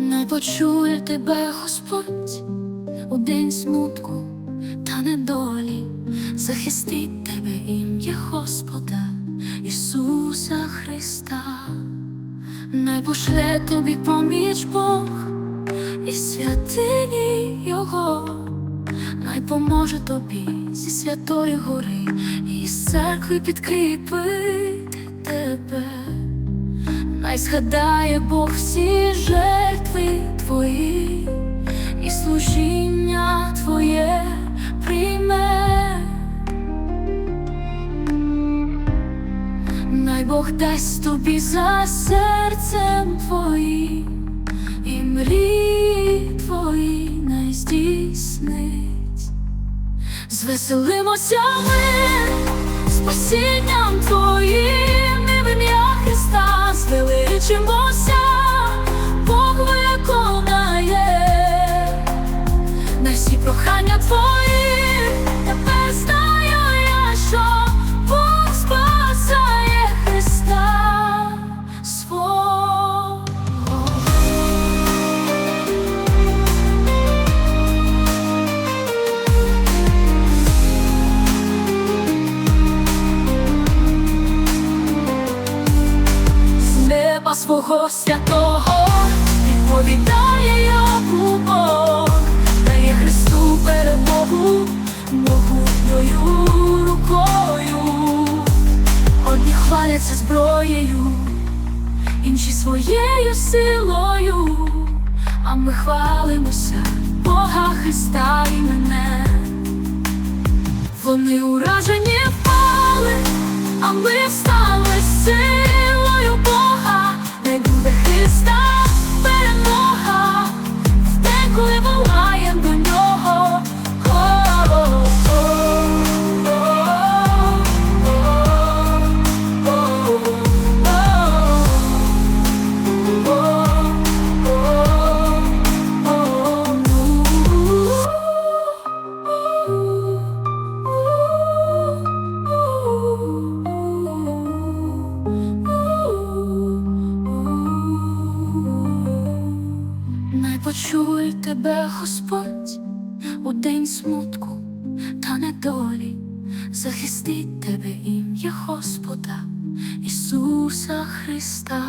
Не почує тебе Господь. У день смутку та недолі, захистить тебе ім'я Господа Ісуса Христа, не пошле тобі поміч Бог і святині Його, най поможе тобі зі святої гори, і з церкви підкріпити тебе. Най згадає Бог всі жертви твої, і служіння твоє прийме. Най Бог дасть тобі за серцем твоїм, і мрії твої най здійснить. Звеселимося ми спасінням твоїм прохання твої, тепер знаю я, що Бог спасає Христа свого. з неба свого святого відповідає могутньою рукою. Одні хваляться зброєю, інші своєю силою, а ми хвалимося Бога Христа і мене. Вони уражені впали, а ми встали з Не почує тебе Господь у день смутку та недолі, захистить тебе ім'я Господа Ісуса Христа.